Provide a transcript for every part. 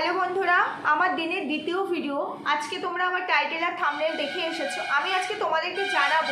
Hello বন্ধুরা, আমার দিনের দ্বিতীয় ভিডিও আজকে তোমরা আমার টাইটেল আর থামনেল দেখে এসেছ। আমি আজকে তোমাদেরকে জানাব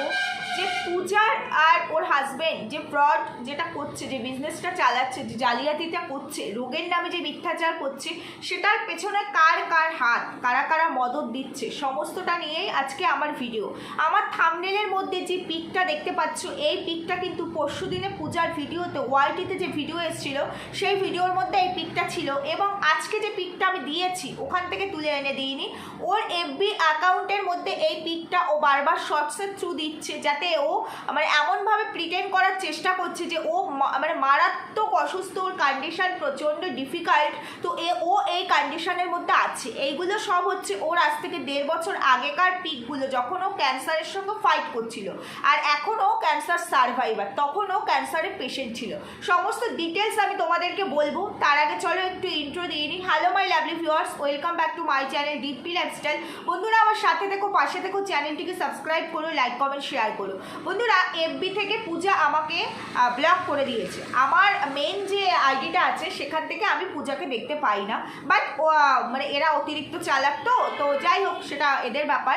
যে পূজার আর ওর হাজবেন্ড যে ফ্রড যেটা করছে, যে বিজনেসটা চালাচ্ছে, যে জালিয়াতিটা করছে, রোগের নামে যে মিথ্যাচার করছে, সেটার পেছনে কার কার হাত, কারা কারা মদত দিচ্ছে, সমস্তটা নিয়েই আজকে আমার ভিডিও আমার থামনেলের মধ্যে যে পিকটা দেখতে পাচ্ছ, এই পিকটা কিন্তু পরশু দিনে পূজার ভিডিওতে ওয়াইটিতে যে ভিডিও এসেছিল, সেই ভিডিওর মধ্যে এই পিকটা ছিল এবং আজকে যে পিকটা আমি দিয়েছি, ওখান থেকে তুলে এনে দিইনি। ওর এফবি অ্যাকাউন্টের মধ্যে এই পিকটা ও বারবার শর্টসের থ্রু দিচ্ছে, যাতে ও মানে এমনভাবে প্রিটেন্ড করার চেষ্টা করছে যে ও মানে মারাত্মক অসুস্থ, ওর কন্ডিশন প্রচণ্ড ডিফিকাল্ট তো এ ও এই কন্ডিশনের মধ্যে আছে। এইগুলো সব হচ্ছে ওর আজ থেকে দেড় বছর আগেকার পিকগুলো, যখন ও ক্যান্সারের সঙ্গে ফাইট করছিল। আর এখন ও ক্যান্সার সার্ভাইভার তখন ও ক্যান্সারের পেশেন্ট ছিল। সমস্ত ডিটেলস আমি তোমাদেরকে বলব, তার আগে চলো একটু ইন্ট্রো দিয়ে নিই hello my lovely viewers welcome back to my channel DP lifestyle বন্ধুরা, আমার সাথে থেকো পাশে দেখো চ্যানেলটিকে সাবস্ক্রাইব করো লাইক কমেন্ট শেয়ার করো। বন্ধুরা এফবি থেকে পূজা আমাকে ব্লক করে দিয়েছে। আমার মেন যে আইডিটা আছে, সেখান থেকে আমি পূজাকে দেখতে পাই না। বাট মানে এরা অতিরিক্ত চালাক তো তো যাই হোক, সেটা এদের ব্যাপার।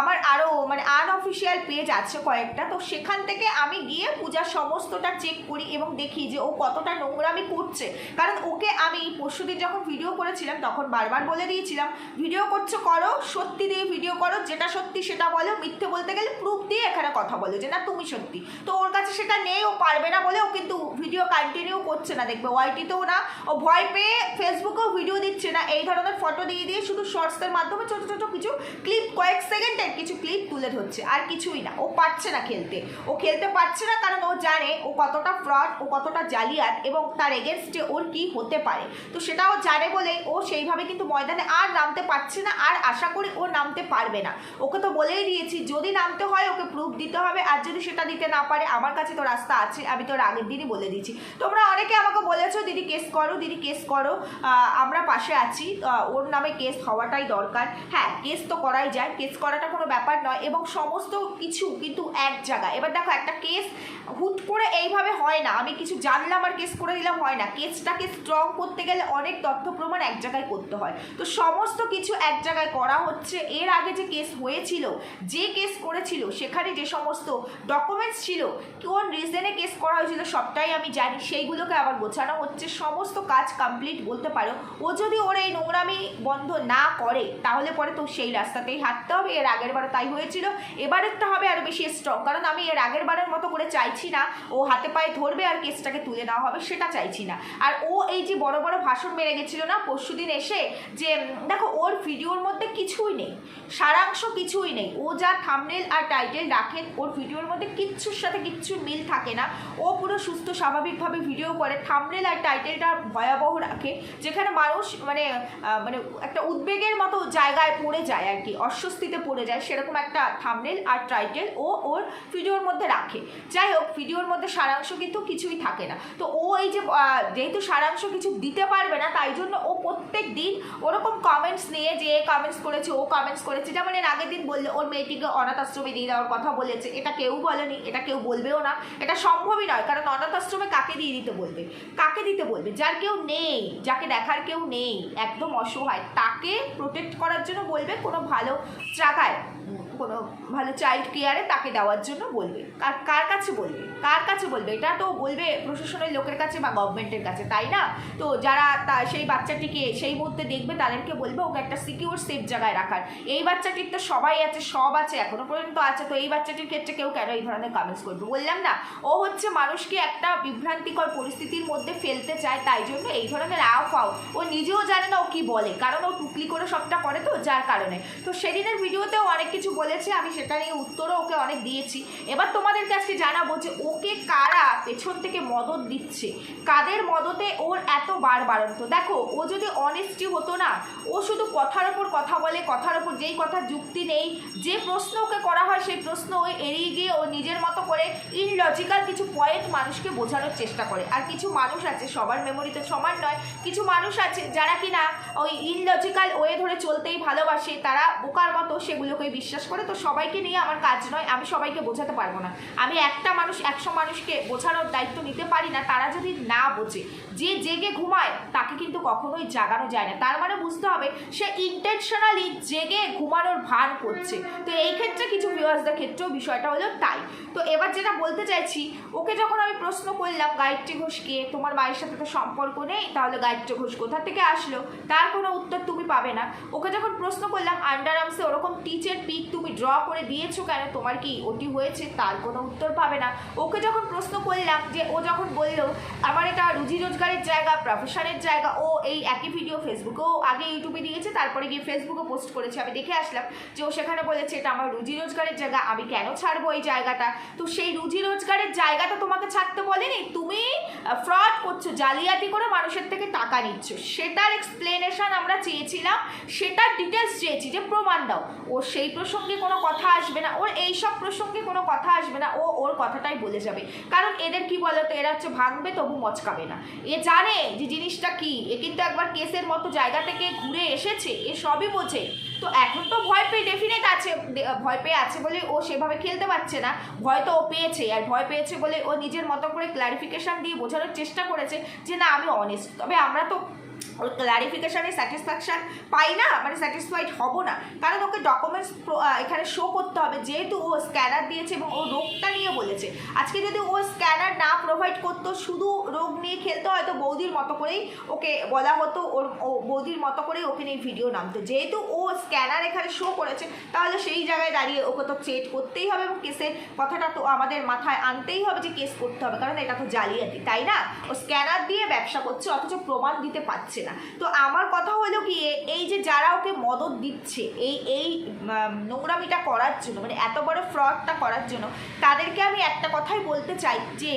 আমার আরও মানে আনঅফিসিয়াল পেজ আছে কয়েকটা। তো সেখান থেকে আমি গিয়ে পূজার সমস্তটা চেক করি এবং দেখি যে ও কতটা নোংরামি করছে। কারণ ওকে আমি পরশুদিন যখন ভিডিও করেছিলাম, তখন বারবার বলে দিয়েছিলাম, ভিডিও করছ করো, সত্যি দিয়ে ভিডিও করো, যেটা সত্যি সেটা বলো, মিথ্যে বলতে গেলে প্রুফ দিয়ে এখানে কথা বলো যে না, তুমি সত্যি। তো ওর কাছে সেটা নেই, ও পারবে না বলে ও কিন্তু ভিডিও কন্টিনিউ করছে না, দেখবে ওয়াইটিতেও না, ও ভয় পেয়ে ফেসবুকেও ভিডিও দিচ্ছে না, এই ধরনের ফটো দিয়ে দিয়ে শুধু শর্টসের মাধ্যমে ছোটো ছোটো কিছু ক্লিপ কয়েক সেকেন্ডের কিছু ক্লিপ তুলে ধরছে, আর কিছুই না, ও পারছে না খেলতে। ও খেলতে পারছে না কারণ ও জানে ও কতটা ফ্রড ও কতটা জালিয়াত এবং তার এগেনস্টে ওর কি হতে পারে। তো সেটাও জানে বলেই ও সেইভাবে কিন্তু ময়দানে আর নামতে পারছে না, আর আশা করি ও নামতে পারবে না। ওকে তো বলেই দিয়েছি, যদি নামতে হয় ওকে প্রুফ দিতে হবে, আর যদি সেটা দিতে না পারে, আমার কাছে তো রাস্তা আছে, আমি তোর আগের দিনই বলে দিয়েছি। তোমরা অনেকে আমাকে বলেছ, দিদি কেস করো, দিদি কেস করো। আমরা পাশে আছি ওর নামে কেস হওয়াটাই দরকার। হ্যাঁ কেস তো করাই যায় কেস করাটা কোনো ব্যাপার নয়, এবং সমস্ত কিছু কিন্তু এক জায়গায়। এবার দেখো, একটা কেস হুট করে এইভাবে হয় না, আমি কিছু জানলাম আর কেস করে দিলাম, হয় না। কেসটাকে স্ট্রং করতে গেলে অনেক তথ্য প্রমাণ এক জায়গায় করতে হয়। তো সমস্ত কিছু এক জায়গায় করা হচ্ছে। এর আগে যে কেস হয়েছিল, যে কেস করেছিল, সেখানে যে সমস্ত ডকুমেন্টস ছিল, কোন রিজনে কেস করা হয়েছিল সবটাই আমি জানি। সেইগুলোকে আবার গোছানো হচ্ছে। সমস্ত কাজ কমপ্লিট বলতে পারো। ও যদি ওর এই নোংরামি বন্ধ না করে, তাহলে পরে তো সেই রাস্তাতেই হাঁটতে হবে। এর আগের বারও তাই হয়েছিল। এবারেরটা হবে আরও বেশি স্ট্রং কারণ আমি এর আগের বারের মতো করে চাইছি না। ও হাতে পায়ে ধরবে আর কেসটাকে তুলে নেওয়া হবে, সেটা চাইছি না। আর ও এই যে বড় বড় ভাষণ মেরে গেছিল না পরশুদিন এসে যে, দেখো, ওর ভিডিওর মধ্যে কিছুই নেই। সারাংশ কিছুই নেই। ও যা থামনেল আর টাইটেল রাখেন, ওর ভিডিওর মধ্যে কিচ্ছুর সাথে কিচ্ছু মিল থাকে না। ও পুরো সুস্থ, স্বাভাবিকভাবে ভিডিও করে থামনেল আর টাইটেলটা ভয়াবহ রাখে, যেখানে মানুষ মানে মানে একটা উদ্বেগের মতো জায়গায় পড়ে যায় আর কি, অস্বস্তিতে পড়ে যায়, সেরকম একটা থামনেল আর টাইটেল ও ওর ভিডিওর মধ্যে রাখে। যাই হোক, ভিডিওর মধ্যে সারাংশ কিন্তু কিছুই থাকে না। তো ও এই যে যেহেতু সারাংশ কিছু দিতে পারবে না, তাই জন্য ও প্রত্যেক দিন ওরকম কমেন্টস নিয়ে যে কমেন্টস করেছে, ও কমেন্টস করেছে। যেমন এর আগের দিন বললে, ওর মেয়েটিকে অনাথ আশ্রমে দিয়ে দেওয়ার কথা বলেছে। এটা কেউ বলেনি, এটা কেউ বলবেও না। এটা সম্ভবই নয়, কারণ অনাথ আশ্রমে কাকে দিয়ে দিতে বলবে? কাকে দিতে বলবে? যার কেউ নেই, যাকে দেখার কেউ নেই, একদম অসহায়, তাকে প্রোটেক্ট করার জন্য বলবে কোনো ভালো জায়গায় কোনো ভালো চাইল্ড কেয়ারে তাকে দেওয়ার জন্য বলবে। কার কার কাছে বলবে? কার কাছে বলবে? এটা তো বলবে প্রশাসনের লোকের কাছে বা গভর্নমেন্টের কাছে, তাই না? তো যারা তা, সেই বাচ্চাটিকে সেই মুহূর্তে দেখবে, তাদেরকে বলবে, ওকে একটা সিকিউর সেফ জায়গায় রাখার। এই বাচ্চাটির তো সবাই আছে, সব আছে, এখনও পর্যন্ত আছে। তো এই বাচ্চাটির ক্ষেত্রে কেউ কেন এই ধরনের কমেন্টস করবে? বললাম না, ও হচ্ছে মানুষকে একটা বিভ্রান্তিকর পরিস্থিতির মধ্যে ফেলতে চায়, তাই জন্য এই ধরনের আও ফাও, ও নিজেও জানে না ও কী বলে। কারণ ও টুকলি করে সবটা করে তো, যার কারণে। তো সেদিনের ভিডিওতেও অনেক কিছু বলেছে, আমি সেটা নিয়ে উত্তরও ওকে অনেক দিয়েছি। এবার তোমাদের কাছে জানাব যে ওকে কারা পেছন থেকে মদত দিচ্ছে? কাদের মদতে ওর এত বার বাড়ন্ত দেখো, ও যদি অনেস্টি হতো না, ও শুধু কথার ওপর কথা বলে, কথার ওপর যেই কথা যুক্তি নেই, যে প্রশ্ন ওকে করা হয় সেই প্রশ্ন ও এড়িয়ে গিয়ে ও নিজের মতো করে ইনলজিক্যাল কিছু পয়েন্ট মানুষকে বোঝানোর চেষ্টা করে। আর কিছু মানুষ আছে, সবার মেমোরিতে সমান নয়, কিছু মানুষ আছে যারা কিনা ওই ইনলজিক্যাল ওয়ে ধরে চলতেই ভালোবাসে, তারা বোকার মতো সেগুলোকে বিশ্বাস করে। করে তো সবাইকে নিয়ে আমার কাজ নয়, আমি সবাইকে বোঝাতে পারব না। আমি একটা মানুষ, একশো মানুষকে বোঝানোর দায়িত্ব নিতে পারি না, তারা যদি না বোঝে, যে জেগে ঘুমায়, তাকে কিন্তু কখনোই জাগানো যায় না। তার মানে বুঝতে হবে, সে ইন্টেনশনালি জেগে ঘুমানোর ভান করছে। তো এই ক্ষেত্রে কিছু ভিউয়ার্সদের ক্ষেত্রেও বিষয়টা হলো তাই। তো এবার যেটা বলতে চাইছি, ওকে যখন আমি প্রশ্ন করলাম, গায়ত্রী ঘোষকে, তোমার মায়ের সাথে তো সম্পর্ক নেই, তাহলে গায়ত্রী ঘোষ কোথা থেকে আসলো? তার কোনো উত্তর তুমি পাবে না। ওকে যখন প্রশ্ন করলাম আন্ডার আর্মসে ওরকম টিচের পিক তুমি ড্র করে দিয়েছ কেন? তোমার কি ওটি হয়েছে? তার কোনো উত্তর পাবে না। ওকে যখন প্রশ্ন করলাম যে, ও যখন বলল, আমার এটা রুজি রোজগারের জায়গা প্রফেশনের জায়গা। ও এই একই ভিডিও ফেসবুকেও আগে ইউটিউবে দিয়েছে, তারপরে গিয়ে ফেসবুকে পোস্ট করেছে। আমি দেখে আসলাম যে, ও সেখানে বলেছে, এটা আমার রুজি রোজগারের জায়গা, আমি কেন ছাড়বো এই জায়গাটা? তো সেই রুজি রোজগারের জায়গাটা তোমাকে ছাড়তে বলেনি? তুমি ফ্রড করছ, জালিয়াতি করে মানুষের থেকে টাকা নিচ্ছ। সেটার এক্সপ্লেনেশন আমরা চেয়েছিলাম, সেটার ডিটেলস চেয়েছি যে প্রমাণ দাও। ও সেই প্রসঙ্গে কোনো কথা আসবে না, ওর এই সব প্রসঙ্গে কোনো কথা আসবে না, ও ওর কথাটাই বলে যাবে। কারণ এদের কি বলতো, এরা হচ্ছে ভাঙবে তবু মচকাবে না। এ জানে যে জিনিসটা কি, এ কিন্তু একবার কেসের মতো জায়গা থেকে ঘুরে এসেছে, এ সবই বোঝে। তো এখন তো ভয় পেয়ে ডেফিনেট আছে ভয় পেয়ে আছে বলে ও সেভাবে খেলতে পারছে না, ভয় তো ও পেয়েছে, আর ভয় পেয়েছে বলে ও নিজের মতো করে ক্লারিফিকেশন দিয়ে বোঝানোর চেষ্টা করেছে যে না, আমি অনেস্ট তবে আমরা তো ওর ক্লারিফিকেশানে স্যাটিসফ্যাকশান পাই না মানে স্যাটিসফাইড হব না। কারণ ওকে ডকুমেন্টস এখানে শো করতে হবে। যেহেতু ও স্ক্যানার দিয়েছে এবং ও রোগটা নিয়ে বলেছে। আজকে যদি ও স্ক্যানার না প্রোভাইড করতো, শুধু রোগ নিয়ে খেলতো, হয়তো বৌদির মতো করেই ওকে বলা হতো, ওর ও বৌদির মতো করেই ওকে নিয়ে ভিডিও নামতো। যেহেতু ও স্ক্যানার এখানে শো করেছে, তাহলে সেই জায়গায় দাঁড়িয়ে ওকে তো চেট করতেই হবে এবং কেসের কথাটা তো আমাদের মাথায় আনতেই হবে যে কেস করতে হবে, কারণ এটা তো জালিয়াতি, তাই না? ও স্ক্যানার দিয়ে ব্যবসা করছে, অথচ প্রমাণ দিতে পারছে। না। তো আমার কথা হলো কি এই যে যারা ওকে মদত দিচ্ছে, এই এই নোংরামিটা করার জন্য মানে এত বড় ফ্রডটা করার জন্য, তাদেরকে আমি একটা কথাই বলতে চাই যে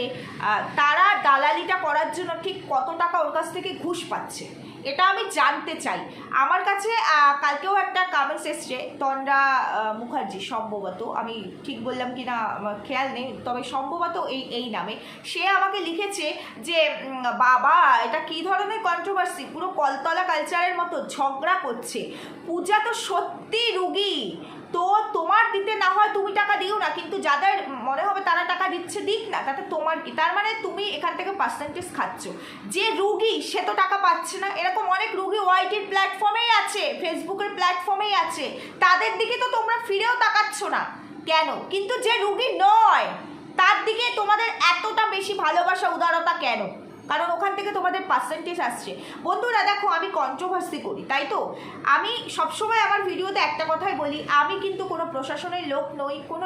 তারা দালালিটা করার জন্য ঠিক কত টাকা ওর কাছ থেকে ঘুষ পাচ্ছে? এটা আমি জানতে চাই। আমার কাছে কালকেও একটা কামেন্টস এসছে, তন্দ্রা মুখার্জি, সম্ভবত, আমি ঠিক বললাম কি না খেয়াল নেই, তবে সম্ভবত এই এই নামে। সে আমাকে লিখেছে যে বাবা, এটা কি ধরনের কন্ট্রোভার্সি পুরো কলতলা কালচারের মতো ঝগড়া করছে। পূজা তো সত্যি রুগী। তো তোমার দিতে না হয় তুমি টাকা দিও না, কিন্তু যাদের মনে হবে তারা টাকা দিচ্ছে, দিক না, তাতে তোমার কি? তার মানে তুমি এখান থেকে পার্সেন্টেজ খাচ্ছ। যে রুগী, সে তো টাকা পাচ্ছে না। এরকম অনেক রুগী ওয়াইটির প্ল্যাটফর্মেই আছে ফেসবুকের প্ল্যাটফর্মেই আছে। তাদের দিকে তো তোমরা ফিরেও তাকাচ্ছ না। কেন? কিন্তু যে রুগী নয়, তার দিকে তোমাদের এতটা বেশি ভালোবাসা, উদারতা কেন? কারণ ওখান থেকে তোমাদের পার্সেন্টেজ আসছে। বন্ধুরা, দেখো, আমি কন্ট্রোভার্সি করি, তাই তো? আমি সবসময় আমার ভিডিওতে একটা কথাই বলি, আমি কিন্তু কোনো প্রশাসনের লোক নই, কোনো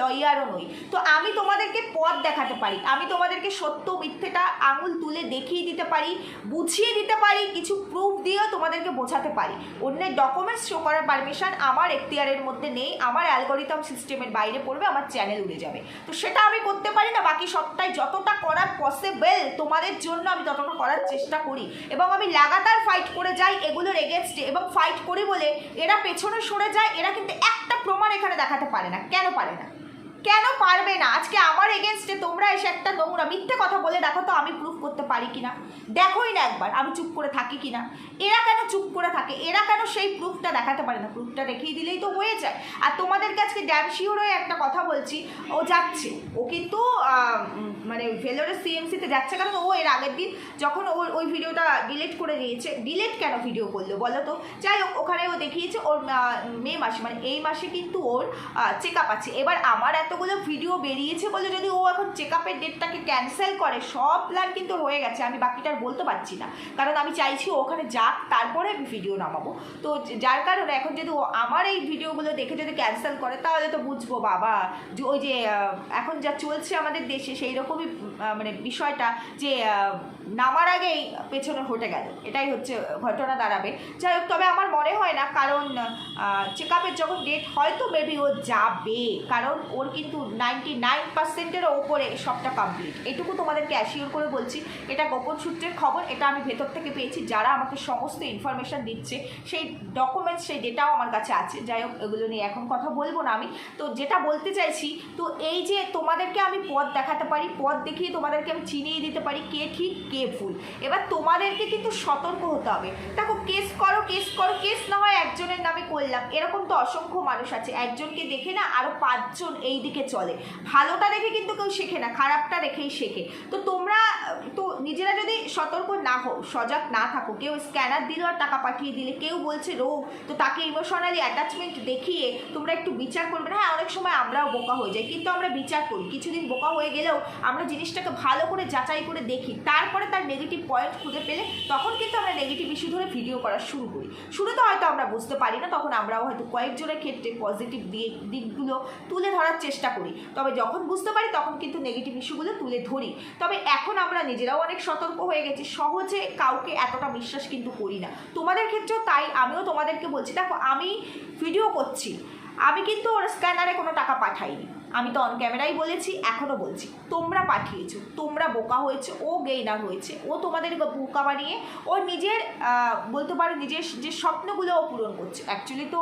লয়ারও নই। তো আমি তোমাদেরকে পথ দেখাতে পারি, আমি তোমাদেরকে সত্য, মিথ্যেটা আঙুল তুলে দেখিয়ে দিতে পারি, বুঝিয়ে দিতে পারি, কিছু প্রুফ দিয়েও তোমাদেরকে বোঝাতে পারি। অন্যের ডকুমেন্টস শো করার পারমিশন আমার এখতিয়ারের মধ্যে নেই, আমার অ্যালগোরিদম সিস্টেমের বাইরে পড়বে, আমার চ্যানেল উড়ে যাবে। তো সেটা আমি করতে পারি না, বাকি সবটাই যতটা করার পসিবেল তোমাদের জন্য আমি ততটা করার চেষ্টা করি। এবং আমি লাগাতার ফাইট করে যাই এগুলোর এগেনস্টে এবং ফাইট করি বলে এরা পেছনে সরে যায়, এরা কিন্তু একটা প্রমাণ এখানে দেখাতে পারে না। কেন পারে না? কেন পারবে না? আজকে আমার এগেনস্টে তোমরা এসে একটা নোংরা মিথ্যে কথা বলে দেখো তো আমি প্রুফ করতে পারি কিনা? দেখোই না একবার আমি চুপ করে থাকি কিনা? এরা কেন চুপ করে থাকে? এরা কেন সেই প্রুফটা দেখাতে পারে না? প্রুফটা দেখিয়ে দিলেই তো হয়ে যায়। আর তোমাদের কাছে ড্যাম শিওর হয়ে একটা কথা বলছি, ও যাচ্ছে। ও কিন্তু মানে ভেলোরের সিএমসিতে যাচ্ছে কারণ ও এর আগের দিন যখন ও ওই ভিডিওটা ডিলিট করে দিয়েছে ডিলিট কেন ভিডিও করল বলো তো? যাই হোক, ওখানে ও দেখিয়েছে ওর মে মাসে মানে এই মাসে কিন্তু ওর চেক আপ আছে। এবার আমার এতগুলো ভিডিও বেরিয়েছে বলে যদি ও এখন চেক আপের ডেটটাকে ক্যান্সেল করে, সব প্ল্যান কিন্তু হয়ে গেছে। আমি বাকিটা বলতে পারছি না। কারণ আমি চাইছি ওখানে যাক, তারপরে আমি ভিডিও নামাবো। তো যার কারণে এখন যদি ও আমার এই ভিডিওগুলো দেখে যদি ক্যান্সেল করে, তাহলে তো বুঝব বাবা যে ওই যে এখন যা চলছে আমাদের দেশে সেই রকমই মানে বিষয়টা যে নামার আগেই পেছনে হটে গেল। এটাই হচ্ছে ঘটনা দাঁড়াবে। যাই হোক, তবে আমার মনে হয় না, কারণ চেক আপের যখন ডেট হয়তো মেবি ও যাবে। কারণ ওর কিন্তু নাইনটি নাইন পার্সেন্টেরও ওপরে সবটা কমপ্লিট এটুকু তোমাদেরকে অ্যাসিওর করে বলছি, এটা গোপন সূত্রের খবর, এটা আমি ভেতর থেকে পেয়েছি, যারা আমাকে সমস্ত ইনফরমেশান দিচ্ছে, সেই ডকুমেন্টস সেই ডেটাও আমার কাছে আছে। যাই হোক, এগুলো নিয়ে এখন কথা বলব না আমি। তো যেটা বলতে চাইছি, তো এই যে তোমাদেরকে আমি পথ দেখাতে পারি, পথ দেখিয়ে তোমাদেরকে আমি চিনিয়ে দিতে পারি কে ঠিক, কে ভুল। এবার তোমাদেরকে কিন্তু সতর্ক হতে হবে। দেখো কেস করো কেস করো কেস না হয় একজনের নামে করলাম। এরকম তো অসংখ্য মানুষ আছে। একজনকে দেখে না আরও পাঁচজন এই দিকে চলে। ভালোটা দেখে কিন্তু কেউ শেখে না, খারাপটা দেখেই শেখে। তো তোমরা, তো নিজেরা যদি সতর্ক না হও, সজাগ না থাকো, কেউ স্ক্যানার দিল আর টাকা পাঠিয়ে দিলে, কেউ বলছে রোগ, তো তাকে ইমোশনালি অ্যাটাচমেন্ট দেখিয়ে তোমরা একটু বিচার করবে না। হ্যাঁ অনেক সময় আমরাও বোকা হয়ে যাই, কিন্তু আমরা বিচার করি। কিছুদিন বোকা হয়ে গেলেও আমরা জিনিসটাকে ভালো করে যাচাই করে দেখি। তারপরে তার নেগেটিভ পয়েন্ট খুঁজে পেলে তখন কিন্তু আমরা নেগেটিভ ইস্যু ধরে ভিডিও করা শুরু করি। শুরুতে হয়তো আমরা বুঝতে পারি না, তখন আমরাও হয়তো কয়েকজনের ক্ষেত্রে পজিটিভ দিকগুলো তুলে ধরার চেষ্টা করি। তবে যখন বুঝতে পারি, তখন কিন্তু নেগেটিভ ইস্যুগুলো তুলে ধরি। তবে এখন আমরা নিজেরাও অনেক সতর্ক হয়ে গেছি। সহজে কাউকে এতটা বিশ্বাস কিন্তু করি না। তোমাদের ক্ষেত্রেও তাই। আমিও তোমাদেরকে বলছি, দেখো, আমি ভিডিও করছি। আমি কিন্তু ওর স্ক্যানারে কোনো টাকা পাঠাইনি। আমি তো অন ক্যামেরাই বলেছি এখনও বলছি। তোমরা পাঠিয়েছো, তোমরা বোকা হয়েছে, ও গেইনার হয়েছে, ও তোমাদের বোকা বানিয়ে, ও নিজের বলতে পারো নিজের যে স্বপ্নগুলো ও পূরণ করছে। অ্যাকচুয়ালি তো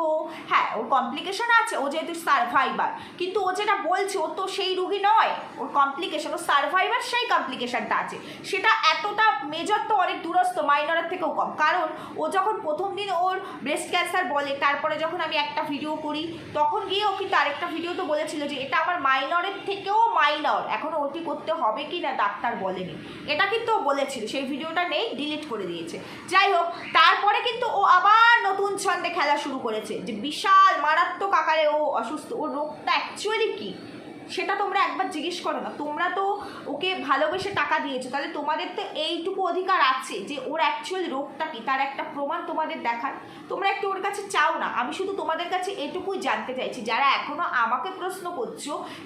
হ্যাঁ ওর কমপ্লিকেশন আছে, ও যেহেতু সার্ভাইভার কিন্তু ও যেটা বলছে, ও তো সেই রুগী নয়। ওর কমপ্লিকেশন ও সার্ভাইভার সেই কমপ্লিকেশনটা আছে। সেটা এতটা মেজর তো অনেক দূরস্থ মাইনরের থেকেও কম। কারণ ও যখন প্রথম দিন ওর ব্রেস্ট ক্যান্সার বলে, তারপরে যখন আমি একটা ভিডিও করি, তখন গিয়ে ও কিন্তু আরেকটা ভিডিও তো বলেছিল যে এটা আমার মাইনরের থেকেও মাইনর এখনও ওটি করতে হবে কি না, ডাক্তার বলেনি। এটা কিন্তু ও বলেছিল, সেই ভিডিওটা নেই ডিলিট করে দিয়েছে। যাই হোক, তারপরে কিন্তু ও আবার নতুন ছন্দে খেলা শুরু করেছে। যে বিশাল মারাত্মক আকারে ও অসুস্থ। ও রোগটা অ্যাকচুয়ালি কী? সেটা তোমরা একবার জিজ্ঞেস করো না। তোমরা তো ওকে ভালোবেসে টাকা দিয়েছ। তাহলে তোমাদের তো এইটুকু অধিকার আছে যে ওর অ্যাকচুয়াল রোগটা কি, তার একটা প্রমাণ তোমাদের দেখার। তোমরা একটু ওর কাছে চাও না। আমি শুধু তোমাদের কাছে এটুকুই জানতে চাইছি, যারা এখনও আমাকে প্রশ্ন করছ,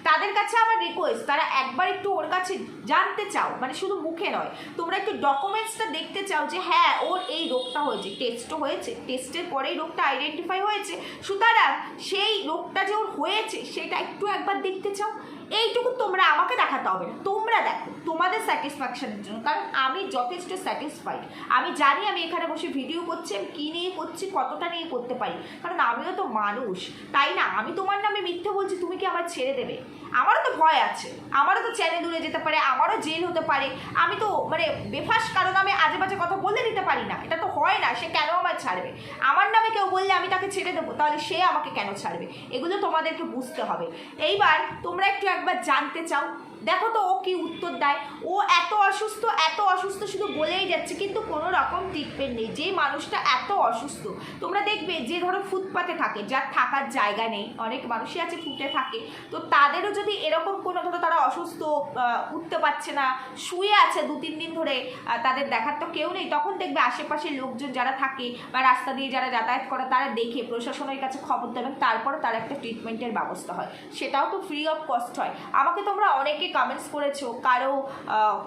তাদের কাছে আমার রিকোয়েস্ট তারা একবার একটু ওর কাছে জানতে চাও। মানে শুধু মুখে নয়, তোমরা একটু ডকুমেন্টসটা দেখতে চাও যে হ্যাঁ ওর এই রোগটা হয়েছে। টেস্টও হয়েছে। টেস্টের পরেই রোগটা আইডেন্টিফাই হয়েছে। সুতরাং সেই রোগটা যে ওর হয়েছে, সেটা একটু একবার দেখতে চাও। এইটুকু তোমরা আমাকে দেখাতে হবে না। তোমরা দেখো, তোমাদের স্যাটিসফ্যাকশনের জন্য। কারণ আমি যথেষ্ট স্যাটিসফাইড। আমি জানি আমি এখানে বসে ভিডিও করছি, আমি কী নিয়ে করছি, কতটা নিয়ে করতে পারি। কারণ আমিও তো মানুষ। তাই না? আমি তোমার নামে মিথ্যে বলছি, তুমি কি আমার ছেড়ে দেবে? আমারও তো ভয় আছে। আমারও তো চ্যানেল দূরে যেতে পারে, আমারও জেল হতে পারে। আমি তো মানে বেফাস কারণ আমি আজে বাজে কথা বলে দিতে পারি না। এটা তো হয় না, সে কেন আমার ছাড়বে? আমার নামে কেউ বললে আমি তাকে ছেড়ে দেবো, তাহলে সে আমাকে কেন ছাড়বে? এগুলো তোমাদেরকে বুঝতে হবে। এইবার তোমরা একটু একবার জানতে চাও দেখো তো ও কি উত্তর দেয়। ও এত অসুস্থ এত অসুস্থ শুধু বলেই যাচ্ছে, কিন্তু কোনো রকম ট্রিটমেন্ট নেই। যে মানুষটা এত অসুস্থ, তোমরা দেখবে যে ধরো ফুটপাতে থাকে, যার থাকার জায়গা নেই, অনেক মানুষই আছে ফুটে থাকে, তো তাদেরও যদি এরকম কোনো ধরো তারা অসুস্থ উঠতে পারছে না, শুয়ে আছে দু তিন দিন ধরে তাদের দেখার তো কেউ নেই, তখন দেখবে আশেপাশের লোকজন যারা থাকে বা রাস্তা দিয়ে যারা যাতায়াত করে, তারা দেখে প্রশাসনের কাছে খবর দেবেন তারপরে তার একটা ট্রিটমেন্টের ব্যবস্থা হয়। সেটাও তো ফ্রি অফ কস্ট হয়। আমাকে তোমরা অনেকে কমেন্টস করেছ, কারও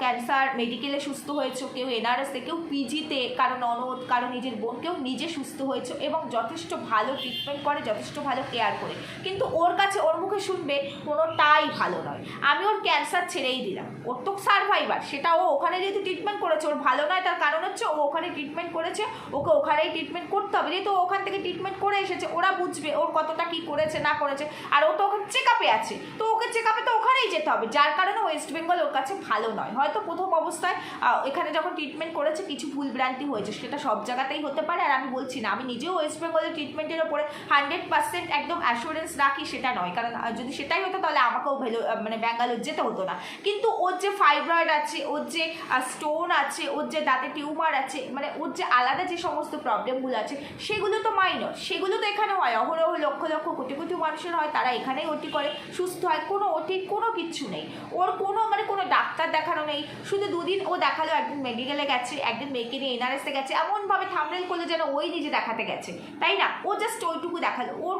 ক্যান্সার মেডিকেলে সুস্থ হয়েছো, কেউ এনআরএসে কেউ পিজিতে কারও ননদ, কারও নিজের বোন, কেউ নিজে সুস্থ হয়েছো এবং যথেষ্ট ভালো ট্রিটমেন্ট করে, যথেষ্ট ভালো কেয়ার করে। কিন্তু ওর কাছে, ওর মুখে শুনবে, কোনোটাই ভালো নয়। আমি ওর ক্যান্সার ছেড়েই দিলাম। ওর তো সার্ভাইভার সেটা ও ওখানে যেহেতু ট্রিটমেন্ট করেছে, ওর ভালো নয়, তার কারণ হচ্ছে ও ওখানে ট্রিটমেন্ট করেছে, ওকে ওখানেই ট্রিটমেন্ট করতে হবে। যেহেতু ওখান থেকে ট্রিটমেন্ট করে এসেছে, ওরা বুঝবে ওর কতটা কি করেছে, না করেছে। আর ও তো ওখানে চেক আপে আছে। তো ওকে চেক আপে তো ওখানেই যেতে হবে, যার কারণে ওয়েস্ট বেঙ্গল ওর কাছে ভালো নয়। হয়তো প্রথম অবস্থায় এখানে যখন ট্রিটমেন্ট করেছে, কিছু ভুল ভ্রান্তি হয়েছে, সেটা সব জায়গাতেই হতে পারে, আর আমি বলছি না। আমি নিজেও ওয়েস্ট বেঙ্গলের ট্রিটমেন্টের ওপরে হান্ড্রেড পার্সেন্ট একদম অ্যাসুরেন্স রাখি, সেটা নয়। কারণ যদি সেটাই হতো, তাহলে আমাকেও ভেলো মানে ব্যাঙ্গালোর যেতে হতো না। কিন্তু ওর যে ফাইব্রয়েড আছে, ওর যে স্টোন আছে, ওর যে দাঁতে টিউমার আছে মানে ওর যে আলাদা যে সমস্ত প্রবলেমগুলো আছে, সেগুলো তো মাইনর সেগুলো তো এখানে হয়। অহরহ লক্ষ লক্ষ কোটি কোটি মানুষের হয়, তারা এখানেই ওটি করে, সুস্থ হয়, কোনো ওটির কোনো কিচ্ছু নেই। ওর কোনো মানে কোনো ডাক্তার দেখানো নেই। শুধু দুদিন ও দেখাল, একদিন মেডিকেলে গেছে, একদিন মেয়েকে নিয়ে এনআরএসে গেছে। এমনভাবে থামরেল করলে যেন ওই নিজে দেখাতে গেছে। তাই না? ও জাস্ট ওইটুকু দেখাল। ওর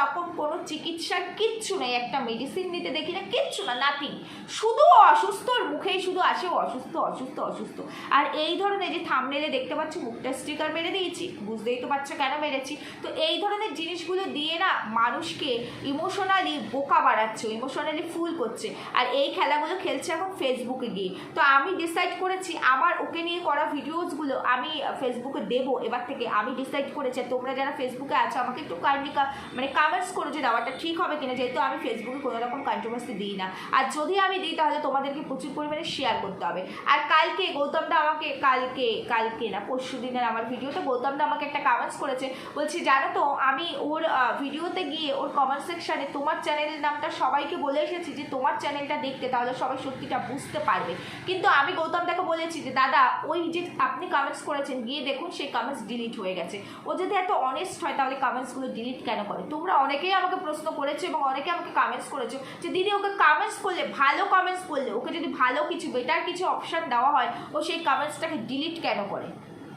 রকম কোনো চিকিৎসা কিচ্ছু নেই। একটা মেডিসিন নিতে দেখি না কিচ্ছু না নাথিং শুধু ও অসুস্থ ওর মুখেই শুধু আসে অসুস্থ অসুস্থ অসুস্থ। আর এই ধরনের যে থামনেলে দেখতে পাচ্ছি, মুখটা স্টিকার মেরে দিয়েছি। বুঝতেই তো পারছ কেন মেরেছি? তো এই ধরনের জিনিসগুলো দিয়ে না মানুষকে ইমোশনালি বোকা বাড়াচ্ছে ইমোশনালি ফুল করছে। আর এই খেলাগুলো খেলছে এখন ফেসবুকে গিয়ে। তো আমি ডিসাইড করেছি, আমার ওকে নিয়ে করা ভিডিওসগুলো আমি ফেসবুকে দেবো। এবার থেকে আমি ডিসাইড করেছি তোমরা যারা ফেসবুকে আছো, আমাকে একটু কাইন্ডলি মানে কামেন্টস করো যে দেওয়াটা ঠিক হবে কিনা, যেহেতু আমি ফেসবুকে কোনো রকম কন্ট্রোভার্সি দিই না। আর যদি আমি দিই, তাহলে তোমাদেরকে প্রচুর পরিমাণে শেয়ার করতে হবে। আর কালকে, গৌতম দা আমাকে, কালকে কালকে না, পরশু দিনের আমার ভিডিওতে গৌতম দা আমাকে একটা কামেন্টস করেছে। বলছি, জানো তো, আমি ওর ভিডিওতে গিয়ে ওর কমেন্ট সেকশানে তোমার চ্যানেলের নামটা সবাইকে বলে এসেছি যে, তোমার চ্যানেলটা দেখতে তাহলে সবাই সত্যিটা বুঝতে পারবে। কিন্তু আমি গৌতম দাকে বলেছি যে, দাদা, ওই যে আপনি কমেন্টস করেছেন, গিয়ে দেখুন, সেই কমেন্টস ডিলিট হয়ে গেছে। ও যদি এত অনেস্ট হয়, তাহলে কমেন্টসগুলো ডিলিট কেন করে? তোমরা অনেকেই আমাকে প্রশ্ন করেছে এবং অনেকে আমাকে কামেন্টস করেছে যে, দিদি, ওকে কামেন্টস করলে, ভালো কামেন্টস করলে, ওকে যদি ভালো কিছু বেটার কিছু অপশান দেওয়া হয়, ও সেই কামেন্টসটাকে ডিলিট কেন করে?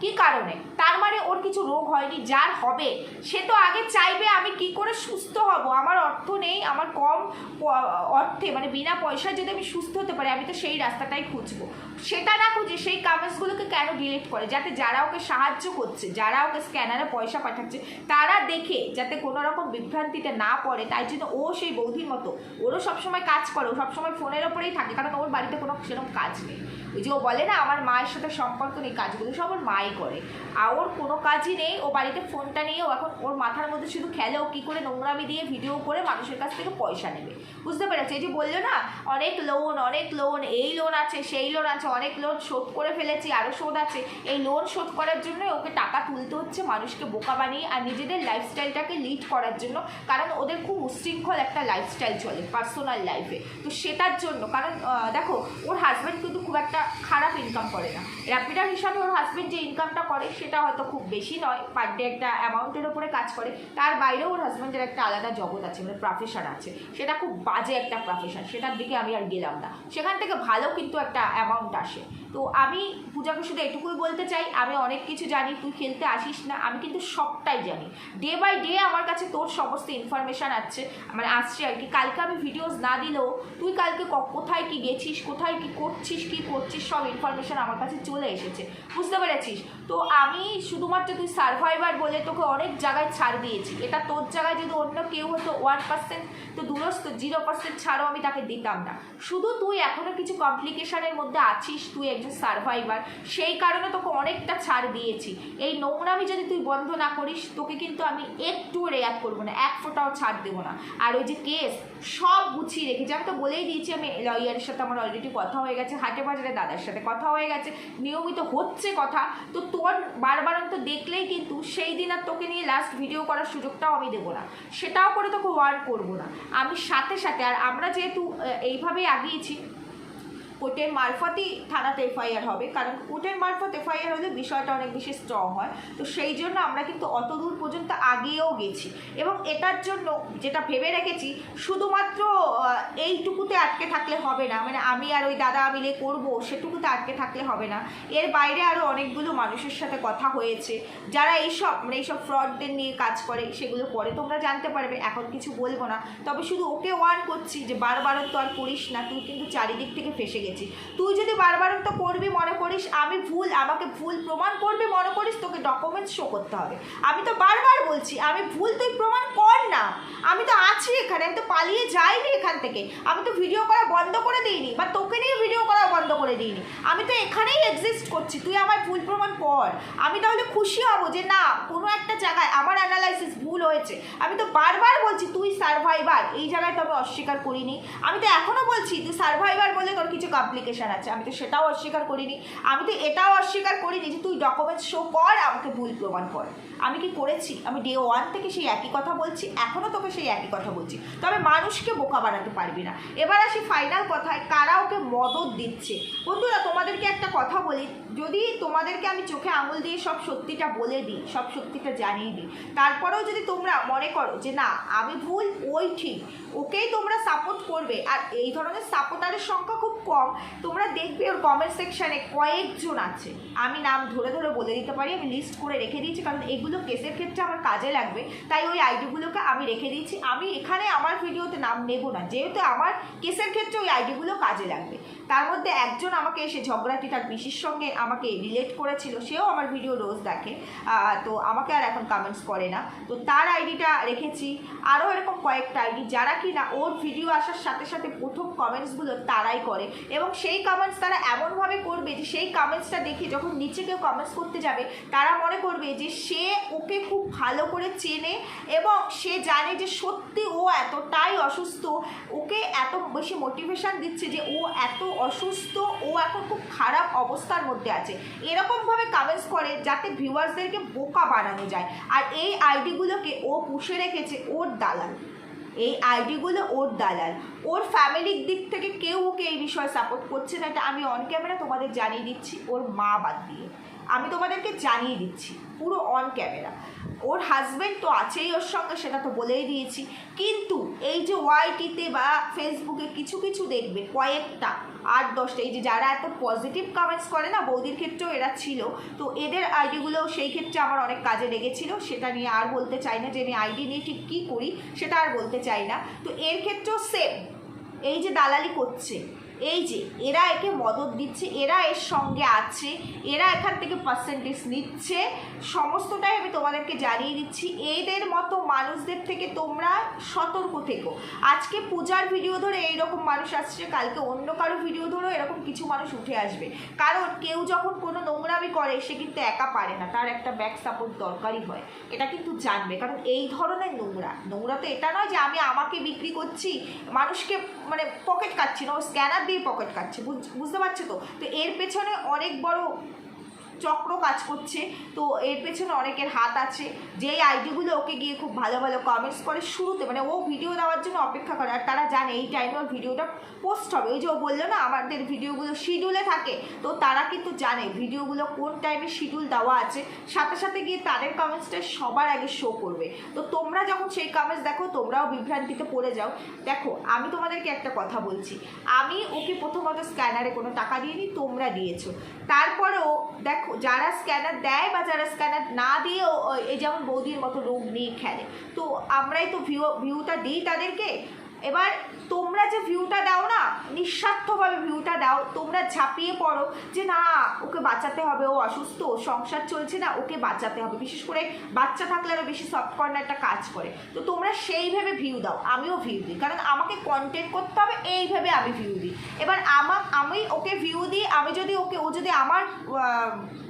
কি কারণে? তার মানে ওর কিছু রোগ হয়নি, যার হবে, সে তো আগে চাইবে আমি কি করে সুস্থ হব। আমার অর্থ নেই, আমার কম অর্থে মানে বিনা পয়সায় যদি আমি সুস্থ হতে পারি, আমি তো সেই রাস্তাটাই খুঁজবো। সেটা না খুঁজে সেই কামেন্টসগুলোকে কেন ডিলিট করে? যাতে যারা ওকে সাহায্য করছে, যারা ওকে স্ক্যানারে পয়সা পাঠাচ্ছে, তারা দেখে যাতে কোনো রকম বিভ্রান্তিতে না পড়ে। তাই জন্য ও সেই বৌদির মতো, ওরও সবসময় কাজ করে, ও সবসময় ফোনের ওপরেই থাকে, কারণ ওর বাড়িতে কোনো সেরকম কাজ নেই। ওই যে ও বলে না, আমার মায়ের সাথে সম্পর্ক নেই, কাজগুলো সব ওর মাই করে। আর ওর কোনো কাজই নেই, ও বাড়িতে ফোনটা নিয়ে, ও এখন ওর মাথার মধ্যে শুধু খেলে, ও কী করে নোংরামি দিয়ে ভিডিও করে মানুষের কাছ থেকে পয়সা নেবে। বুঝতে পেরেছে? এই যে বলল না, অনেক লোন অনেক লোন এই লোন আছে, সেই লোন আছে, অনেক লোন শোধ করে ফেলেছি আরও শোধ আছে। এই লোন শোধ করার জন্য ওকে টাকা তুলতে হচ্ছে, মানুষকে বোকা বানিয়ে আর নিজেদের লাইফস্টাইলটাকে লিড করার জন্য, কারণ ওদের খুব উশৃঙ্খল একটা লাইফস্টাইল চলে পার্সোনাল লাইফে তো সেটার জন্য, কারণ দেখো, ওর হাজব্যান্ড কিন্তু খুব একটা খারাপ ইনকাম করে না। র্যাপিডার হিসাবে ওর হাজব্যান্ড যে ইনকামটা করে, সেটা হয়তো খুব বেশি নয় পার ডে একটা অ্যামাউন্টের ওপরে কাজ করে। তার বাইরেও ওর হাজব্যান্ডের একটা আলাদা জগৎ আছে মানে প্রফেশন আছে। সেটা খুব বাজে একটা প্রফেশন সেটার দিকে আমি আর গেলাম না। সেখান থেকে ভালো কিন্তু একটা অ্যামাউন্ট আসে। তো আমি পূজাকে শুধু এটুকুই বলতে চাই, আমি অনেক কিছু জানি, তুই খেলতে আসিস না, আমি কিন্তু সবটাই জানি। ডে বাই ডে আমার কাছে তোর সমস্ত ইনফরমেশান আসছে মানে আসছে আর কি। কালকে আমি ভিডিওস না দিলেও, তুই কালকে কোথায় কি গেছিস, কোথায় কি করছিস কি করছিস সব ইনফরমেশান আমার কাছে চলে এসেছে। বুঝতে পেরেছিস? তো আমি শুধুমাত্র তুই সার্ভাইভার বলে তোকে অনেক জায়গায় ছাড় দিয়েছি। এটা তোর জায়গায় যদি অন্য কেউ হতো ওয়ান পার্সেন্ট তো দূরস্থ জিরো পার্সেন্ট ছাড়ও আমি তাকে দিতাম না। শুধু তুই এখনও কিছু কমপ্লিকেশানের মধ্যে আছিস, তুই একজন সার্ভাইভার সেই কারণে তোকে অনেকটা ছাড় দিয়েছি। এই নোংরামি যদি তুই বন্ধ না করিস, তোকে কিন্তু আমি একটু রেয়াত করব না, এক ফোঁটাও ছাড় দেবো না। আর ওই যে কেস সব গুছিয়ে রেখেছি। আমি তো বলেই দিয়েছি, আমি লয়ারের সাথে আমার অলরেডি কথা হয়ে গেছে, হাটে বাজারে দাদার সাথে কথা হয়ে গেছে, নিয়মিত হচ্ছে কথা। তো তোর বারবার বারবারন্ত দেখলেই কিন্তু সেই দিন আর তোকে নিয়ে লাস্ট ভিডিও করার সুযোগটাও আমি দেবো না। সেটাও করে তোকে ওয়ার্ন করব না। আমি সাথে সাথে, আর আমরা যেহেতু এইভাবেই আগিয়েছি, কোর্টের মারফতই থানাতে এফআইআর হবে, কারণ কোর্টের মারফত এফআইআর হলে বিষয়টা অনেক বেশি স্ট্রং হয়। তো সেই জন্য আমরা কিন্তু অত দূর পর্যন্ত আগেও গেছি। এবং এটার জন্য যেটা ভেবে রেখেছি, শুধুমাত্র এইটুকুতে আটকে থাকলে হবে না। মানে আমি আর ওই দাদা মিলে করব, সেটুকুতে আটকে থাকলে হবে না। এর বাইরে আরও অনেকগুলো মানুষের সাথে কথা হয়েছে, যারা এইসব মানে এইসব ফ্রডদের নিয়ে কাজ করে, সেগুলো পরে তোমরা জানতে পারবে, এখন কিছু বলব না। তবে শুধু ওকে ওয়ার্ন করছি যে, বারবারন্ত আর করিস না, তুই কিন্তু চারিদিক থেকে ফেসে গেছি তুই যদি বারবারন্ত করবি মনে করিস, আমি ভুল, আমাকে ভুল প্রমাণ করবি মনে করিস, তোকে ডকুমেন্টস শো করতে হবে। আমি তো বারবার বলছি আমি ভুল তুই প্রমাণ কর আমি তো আছি এখানে, আমি তো পালিয়ে যাইনি এখান থেকে। আমি তো ভিডিও করা বন্ধ করে দিইনি, বা তোকে নিয়ে ভিডিও করা বন্ধ করে দিইনি। আমি তো এখানেই এক্সিস্ট করছি, তুই আমার ভুল প্রমাণ কর। আমি তাহলে খুশি হব যে না, কোনো একটা জায়গায় আমার অ্যানালাইসিস ভুল হয়েছে। আমি তো বারবার বলছি, তুই সার্ভাইভার এই জায়গায় তো আমি অস্বীকার করিনি। আমি তো এখনও বলছি, তুই সার্ভাইভার বলে তোর কিছু কমপ্লিকেশন আছে। আমি তো সেটাও অস্বীকার করিনি। আমি তো এটাও অস্বীকার করিনি যে তুই ডকুমেন্টস শো কর, আমাকে ভুল প্রমাণ কর। আমি কি করেছি? আমি ডে ওয়ান থেকে সেই একই কথা বলছি এখনও তোকে সেই একই কথা বলছি। তবে মানুষকে বোকা বানাতে পারবি না। এবার আসি ফাইনাল কথায়, কারা ওকে মদত দিচ্ছে? বন্ধুরা, তোমাদেরকে একটা কথা বলি। যদি তোমাদেরকে আমি চোখে আঙুল দিয়ে সব সত্যিটা বলে দিই, সব সত্যিটা জানিয়ে দিই, তারপরেও যদি তোমরা মনে করো যে না, আমি ভুল, ওই ঠিক, ওকেই তোমরা সাপোর্ট করবে, আর এই ধরনের সাপোর্টারের সংখ্যা খুব কম, তোমরা দেখবে ওর কমেন্ট সেকশানে কয়েকজন আছে। আমি নাম ধরে ধরে বলে দিতে পারি, আমি লিস্ট করে রেখে দিয়েছি, কারণ এগুলো কেসের ক্ষেত্রে আমার কাজে লাগবে। তাই ওই আইডিগুলোকে আমি রেখে দিয়েছি, আমি এখানে আমার ভিডিওতে নাম নেব না। যেহেতু আমার কেসের ক্ষেত্রে ওই আইডিগুলো কাজে লাগবে। তার মধ্যে একজন আমাকে এসে ঝগড়াটি তার পিসির সঙ্গে আমাকে রিলেট করেছিল, সেও আমার ভিডিও রোজ দেখে। তো আমাকে আর এখন কমেন্টস করে না। তো তার আইডিটা রেখেছি। আরও এরকম কয়েকটা আইডি, যারা কি না ওর ভিডিও আসার সাথে সাথে প্রথম কমেন্টসগুলো তারাই করে। এবং সেই কমেন্টস তারা এমনভাবে করবে যে, সেই কমেন্টসটা দেখে যখন নিচে কেউ কমেন্টস করতে যাবে, তারা মনে করবে যে, সে ওকে খুব ভালো করে চেনে এবং সে জানে যে সত্যি ও এতটাই অসুস্থ, ওকে এত বেশি মোটিভেশন দিচ্ছে যে ও এত অসুস্থ, ও এখন খুব খারাপ অবস্থার মধ্যে আছে। এরকমভাবে কমেন্টস করে যাতে ভিউয়ার্সদেরকে বোকা বানানো যায়। আর এই আইডিগুলোকে ও পুষে রেখেছে ওর দালাল। এই আইডিগুলো ওর দালাল। ওর ফ্যামিলির দিক থেকে কেউ ওকে এই বিষয়ে সাপোর্ট করছে না। এটা আমি অন ক্যামেরা তোমাদের জানিয়ে দিচ্ছি, ওর মা বাদ দিয়ে। আমি তোমাদেরকে জানিয়ে দিচ্ছি, পুরো অন ক্যামেরা ওর হাজব্যান্ড তো আছেই ওর সঙ্গে, সেটা তো বলেই দিয়েছি। কিন্তু এই যে ওয়াইটিতে বা ফেসবুকে কিছু কিছু দেখবে, কয়েকটা, আট, দশটা, এই যে যারা এত পজিটিভ কমেন্টস করে না, বৌদির ক্ষেত্রেও এরা ছিল, তো এদের আইডিগুলো সেই ক্ষেত্রে আমার অনেক কাজে লেগেছিল, সেটা নিয়ে আর বলতে চাই না যে আমি আইডি নিয়ে ঠিক কী করি, সেটা আর বলতে চাই না। তো এর ক্ষেত্রেও সেম এই যে দালালি করছে এই যে, এরা একে মদত দিচ্ছে, এরা এর সঙ্গে আছে, এরা এখান থেকে পার্সেন্টেজ নিচ্ছে, সমস্তটাই আমি তোমাদেরকে জানিয়ে দিচ্ছি। এদের মতো মানুষদের থেকে তোমরা সতর্ক থেকো। আজকে পূজার ভিডিও ধরে এইরকম মানুষ আসছে, কালকে অন্য কারও ভিডিও ধরেও এরকম কিছু মানুষ উঠে আসবে। কারণ কেউ যখন কোনো নোংরামি করে, সে কিন্তু একা পারে না, তার একটা ব্যাক সাপোর্ট দরকারই হয়। এটা কিন্তু জানবে, কারণ এই ধরনের নোংরা নোংরা তো এটা নয় যে আমি আমাকে বিক্রি করছি, মানুষকে মানে পকেট কাটছি না ও স্ক্যানার দিয়ে পকেট কাটছে বুঝ- বুঝতে পারছ তো? তো এর পেছনে অনেক বড় চক্র কাজ করছে। তো এর পেছনে অনেকের হাত আছে। যেই আইডিগুলো ওকে গিয়ে খুব ভালো ভালো কমেন্টস করে শুরুতে মানে ও ভিডিও দেওয়ার জন্য অপেক্ষা করে। আর তারা জানে এই টাইমে ওর ভিডিওটা পোস্ট হবে। ওই যে ও বলল না, আমাদের ভিডিওগুলো শিডিউলে থাকে। তো তারা কিন্তু জানে ভিডিওগুলো কোন টাইমে শিডিউল দেওয়া আছে। সাথে সাথে গিয়ে তাদের কমেন্টসটা সবার আগে শো করবে। তো তোমরা যখন সেই কমেন্টস দেখো, তোমরাও বিভ্রান্তিতে পড়ে যাও। দেখো, আমি তোমাদেরকে একটা কথা বলছি। আমি ওকে প্রথমত স্ক্যানারে কোনো টাকা দিইনি, তোমরা দিয়েছ। তারপরেও দেখো, যারা স্ক্যানার দেয় বা যারা স্ক্যানার না দিয়েও এই যেমন বৌদির মতো রোগ নিয়ে খেলে, তো আমরাই তো ভিউ ভিউটা দিই তাদেরকে এবার তোমরা যে ভিউটা দাও না, নিঃস্বার্থভাবে ভিউটা দাও, তোমরা ঝাঁপিয়ে পড়ো যে না, ওকে বাঁচাতে হবে, ও অসুস্থ সংসার চলছে না, ওকে বাঁচাতে হবে। বিশেষ করে বাচ্চা থাকলে আরও বেশি সফট কর্নারটা কাজ করে। তো তোমরা সেইভাবে ভিউ দাও, আমিও ভিউ দিই। কারণ আমাকে কন্টেন্ট করতে হবে এইভাবে আমি ভিউ দিই। এবার আমার আমি ওকে ভিউ দিই, আমি যদি ওকে, ও যদি আমার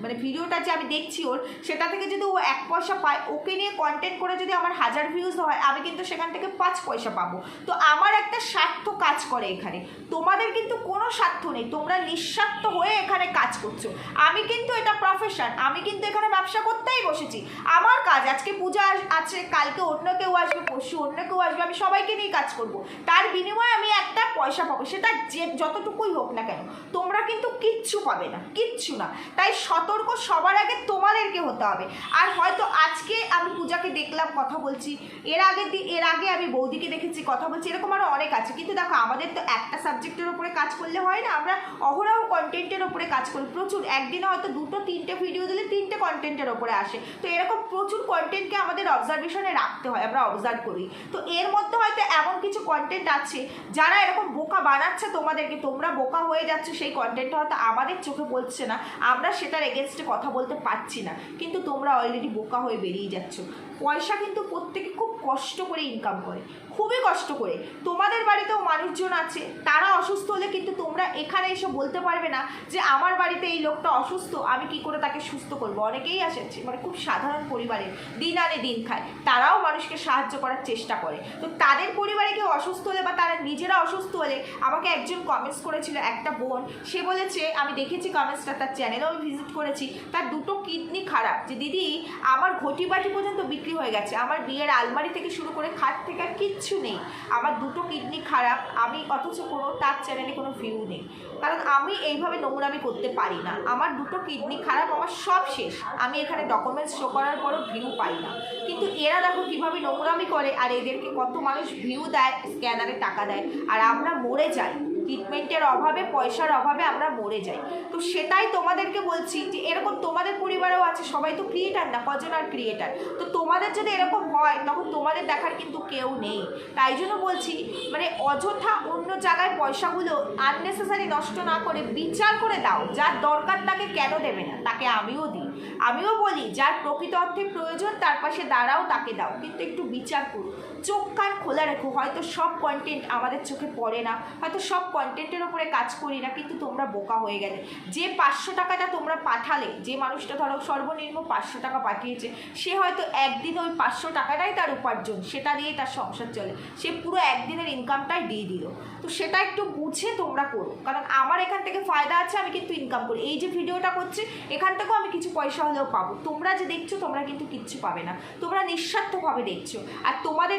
মানে ভিডিওটা যে আমি দেখছি ওর, সেটা থেকে যদি ও এক পয়সা পায়, ওকে নিয়ে কন্টেন্ট করে যদি আমার হাজার ভিউজ হয়, আমি কিন্তু সেখান থেকে পাঁচ পয়সা পাবো। তো আমার একটা স্বার্থ কাজ করে এখানে। তোমাদের কিন্তু কোনো স্বার্থ নেই। তোমরা নিঃস্বার্থ হয়ে এখানে কাজ করছ। আমি কিন্তু এটা প্রফেশন আমি কিন্তু এখানে ব্যবসা করতেই বসেছি। আমার কাজ, আজকে পূজা আছে, কালকে অন্য কেউ আসবে, পরশু অন্য কেউ আসবে, আমি সবাইকে নিয়ে কাজ করব। তার বিনিময়ে আমি একটা পয়সা পাবো, সেটা যে, যতটুকুই হোক না কেন। তোমরা কিন্তু কিচ্ছু পাবে না, কিচ্ছু না। তাই সতর্ক সবার আগে তোমাদেরকে হতে হবে। আর হয়তো আজকে আমি পূজাকে দেখলাম, কথা বলছি। এর আগে এর আগে আমি বৌদিকে দেখেছি, কথা বলছি। এরকম আরও অনেক আছে। কিন্তু দেখো, আমাদের তো একটা সাবজেক্টের উপরে কাজ করলে হয় না, আমরা অহরহ কন্টেন্টের উপরে কাজ করি। প্রচুর, একদিনে হয়তো দুটো, তিনটে ভিডিও দিলে তিনটে কন্টেন্টের ওপরে আসে। তো এরকম প্রচুর কন্টেন্টকে আমাদের অবজারভেশনে রাখতে হয়, আমরা অবজার্ভ করি। তো এর মধ্যে হয়তো এমন কিছু কন্টেন্ট আছে, যারা এরকম বোকা বানাচ্ছে তোমাদেরকে, তোমরা বোকা হয়ে যাচ্ছে, সেই কন্টেন্টটা হয়তো আমাদের চোখে বলছে না, আমরা সেটার এগেনস্টে কথা বলতে পারছি না। কিন্তু তোমরা অলরেডি বোকা হয়ে বেরিয়ে যাচ্ছ। পয়সা কিন্তু প্রত্যেকে খুব কষ্ট করে ইনকাম করে। খুবই কষ্ট করে। তোমাদের বাড়িতেও মানুষজন আছে, তারা অসুস্থ হলে কিন্তু তোমরা এখানে এসে বলতে পারবে না যে আমার বাড়িতে এই লোকটা অসুস্থ, আমি কি করে তাকে সুস্থ করব? অনেকেই আসে মানে খুব সাধারণ পরিবারের, দিন আনে দিন খায়। তারাও মানুষকে সাহায্য করার চেষ্টা করে। তো তাদের পরিবারে কেউ অসুস্থ হলে বা তারা নিজেরা অসুস্থ হলে আমাকে একজন কমেন্টস করেছিল, একটা বোন, সে বলেছে, আমি দেখেছি কমেন্টসটা তার চ্যানেলেও আমি ভিজিট করেছি। তার দুটো কিডনি খারাপ। যে দিদি, আমার ঘটি বাটি পর্যন্ত বিক্রি হয়ে গেছে। আমার বিয়ের আলমারি থেকে শুরু করে খাট থেকে আর কিচ্ছু নেই। আমার দুটো কিডনি খারাপ, আমি অথচ কোনো, তার চ্যানেলে কোনো ভিউ নেই। কারণ আমি এইভাবে নোংরামি করতে পারি না। আমার দুটো কিডনি খারাপ, আমার সব শেষ। আমি এখানে ডকুমেন্টস শো করার পরও ভিউ পাই না। কিন্তু এরা দেখো কীভাবে নোংরামি করে, আর এদেরকে কত মানুষ ভিউ দেয় স্ক্যানারে টাকা দেয়, আর আমরা মরে যাই। ট্রিটমেন্টের অভাবে, পয়সার অভাবে আমরা মরে যাই। তো সেটাই তোমাদেরকে বলছি যে এরকম তোমাদের পরিবারেও আছে, সবাই তো ক্রিয়েটার না, কজন আর ক্রিয়েটার তো তোমাদের যদি এরকম হয়, তখন তোমাদের দেখার কিন্তু কেউ নেই। তাই জন্য বলছি মানে অযথা অন্য জায়গায় পয়সাগুলো আননেসেসারি নষ্ট না করে বিচার করে দাও। যার দরকার তাকে কেন দেবে না? তাকে আমিও দিই। আমিও বলি, যার প্রকৃত অর্থে প্রয়োজন, তার পাশে দাঁড়াও, তাকে দাও। কিন্তু একটু বিচার করো। চোখ কান খোলা রেখো। হয়তো সব কন্টেন্ট আমাদের চোখে পড়ে না, হয়তো সব কন্টেন্টের ওপরে কাজ করি না, কিন্তু তোমরা বোকা হয়ে গেলে। যে পাঁচশো টাকাটা তোমরা পাঠালে, যে মানুষটা ধরো সর্বনিম্ন পাঁচশো টাকা পাঠিয়েছে, সে হয়তো একদিন ওই পাঁচশো টাকাটাই তার উপার্জন, সেটা দিয়েই তার সংসার চলে। সে পুরো একদিনের ইনকামটাই দিয়ে দিল। তো সেটা একটু বুঝে তোমরা করো। কারণ আমার এখান থেকে ফায়দা আছে, আমি কিন্তু ইনকাম করি। এই যে ভিডিওটা করছি, এখান থেকেও আমি কিছু পয়সা হলেও পাবো। তোমরা যে দেখছ, তোমরা কিন্তু কিচ্ছু পাবে না। তোমরা নিঃস্বার্থভাবে দেখছ। আর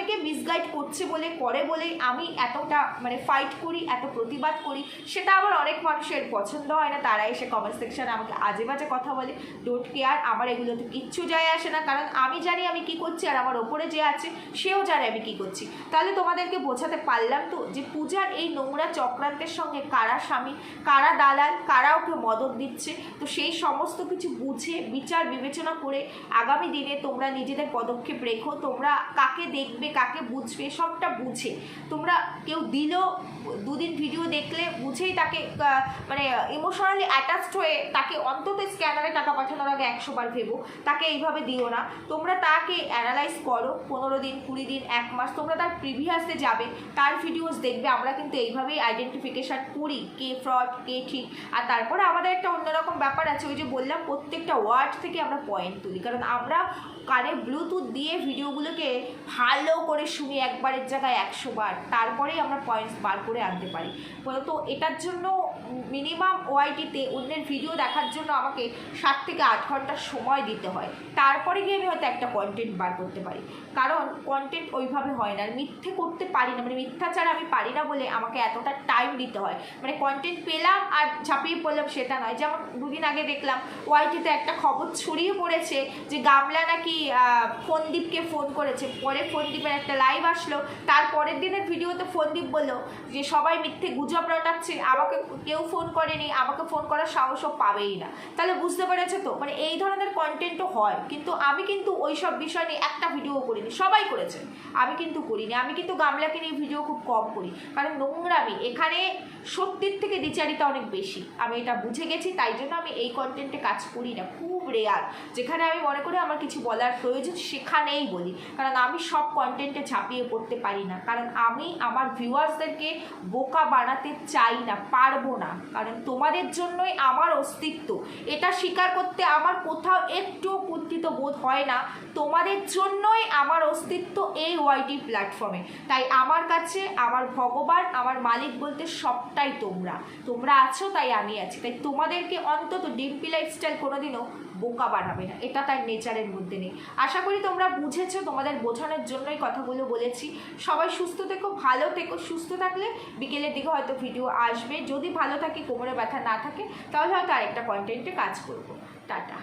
তোমাদেরকে মিসগাইড করছে বলে, করে বলেই আমি এতটা মানে ফাইট করি, এত প্রতিবাদ করি, সেটা আবার অনেক মানুষের পছন্দ হয় না। তারা এসে কমেন্ট সেকশনে আমাকে আজে বাজে কথা বলে ডোন্ট কেয়ার আমার এগুলোতে কিচ্ছু যায় আসে না। কারণ আমি জানি আমি কি করছি, আর আমার ওপরে যে আছে, সেও জানে আমি কি করছি। তাহলে তোমাদেরকে বোঝাতে পারলাম তো যে পূজার এই নোংরা চক্রান্তের সঙ্গে কারা স্বামী, কারা দালাল, কারা ওকে মদত দিচ্ছে? তো সেই সমস্ত কিছু বুঝে, বিচার বিবেচনা করে আগামী দিনে তোমরা নিজেদের পদক্ষেপ রেখো। তোমরা কাকে দেখবে কাকে বুঝবে সবটা বুঝে। তোমরা কেউ দিল দুদিন ভিডিও দেখলে বুঝেই তাকে মানে ইমোশনালি অ্যাটাচড হয়ে তাকে অন্তত স্ক্যানারে টাকা পাঠানোর আগে একশো বার ভেবো। তাকে এইভাবে দিও না। তোমরা তাকে অ্যানালাইজ করো পনেরো দিন, কুড়ি দিন, এক মাস, তোমরা তার প্রিভিয়াসে যাবে, তার ভিডিওস দেখবে। আমরা কিন্তু এইভাবেই আইডেন্টিফিকেশান করি, কে ফ্রড কে ঠিক আর তারপরে আমাদের একটা অন্যরকম ব্যাপার আছে, ওই যে বললাম, প্রত্যেকটা ওয়ার্ড থেকে আমরা পয়েন্ট তুলি। কারণ আমরা কানে ব্লুটুথ দিয়ে ভিডিওগুলোকে ভালো করে শুনি একবারের জায়গায় একশো বার। তারপরেই আমরা পয়েন্টস বার করে আনতে পারি। তো এটার জন্য মিনিমাম ওয়াইটিতে অন্যের ভিডিও দেখার জন্য আমাকে সাত থেকে আট ঘণ্টা সময় দিতে হয়। তারপরে গিয়ে আমি হয়তো একটা কন্টেন্ট বার করতে পারি। কারণ কন্টেন্ট ওইভাবে হয় না। মিথ্যে করতে পারি না। মানে মিথ্যাচার আমি পারি না বলে আমাকে এতটা টাইম দিতে হয়। মানে কন্টেন্ট পেলাম আর ঝাঁপিয়ে পড়লাম সেটা নয়। যেমন দুদিন আগে দেখলাম ওয়াইটিতে একটা খবর ছড়িয়ে পড়েছে যে গামলা নাকি ফোনদীপকে ফোন করেছে। পরে ফোনদীপের একটা লাইভ আসলো। তার পরের দিনের ভিডিওতে ফোনদীপ বলল যে সবাই মিথ্যে গুজব রটাচ্ছে। আমাকে কেউ ফোন করেনি, আমাকে ফোন করার সাহসও পাবেই না। তাহলে বুঝতে পেরেছ তো? মানে এই ধরনের কন্টেন্টও হয়, কিন্তু আমি কিন্তু ওই সব বিষয় নিয়ে একটা ভিডিও করিনি, সবাই করেছে। আমি কিন্তু করিনি, আমি কিন্তু গামলাকে নিয়ে ভিডিও খুব কম করি, কারণ নোংরামি, এখানে সত্যির থেকে দ্বিচারিতা অনেক বেশি। আমি এটা বুঝে গেছি, তাই জন্য আমি এই কন্টেন্টে কাজ করি না, খুব রেয়ার যেখানে আমি মনে করি আমার কিছু বলার প্রয়োজন, সেখানেই বলি। কারণ আমি সব কন্টেন্টে ঝাঁপিয়ে পড়তে পারি না, কারণ আমি আমার ভিউয়ার্সদেরকে বোকা বানাতে চাই না, পারব না, কারণ তোমাদের জন্যই আমার অস্তিত্ব। এটা স্বীকার করতে আমার কোথাও একটু কুণ্ঠিত বোধ হয় না। তোমাদের জন্যই আমার অস্তিত্ব এই ওয়াইটি প্ল্যাটফর্মে। তাই আমার কাছে, আমার ভগবান, আমার মালিক বলতে সবটাই তোমরা। তোমরা আছো, তাই আমি আছি। তাই তোমাদেরকে অন্তত ডিম্পি লাইফস্টাইল কোনোদিনও বোকা বানাবে না, এটা তার নেচারের মধ্যে নেই। আশা করি তোমরা বুঝেছ, তোমাদের বোঝানোর জন্যই কথাগুলো বলেছি। সবাই সুস্থ থেকো, ভালো থেকো, সুস্থ থাকলে বিকেলের দিকে হয়তো ভিডিও আসবে। যদি ভালো থাকে, কোমরে ব্যথা না থাকে, তাহলে হয়তো আরেকটা কন্টেন্টে কাজ করব। টাটা।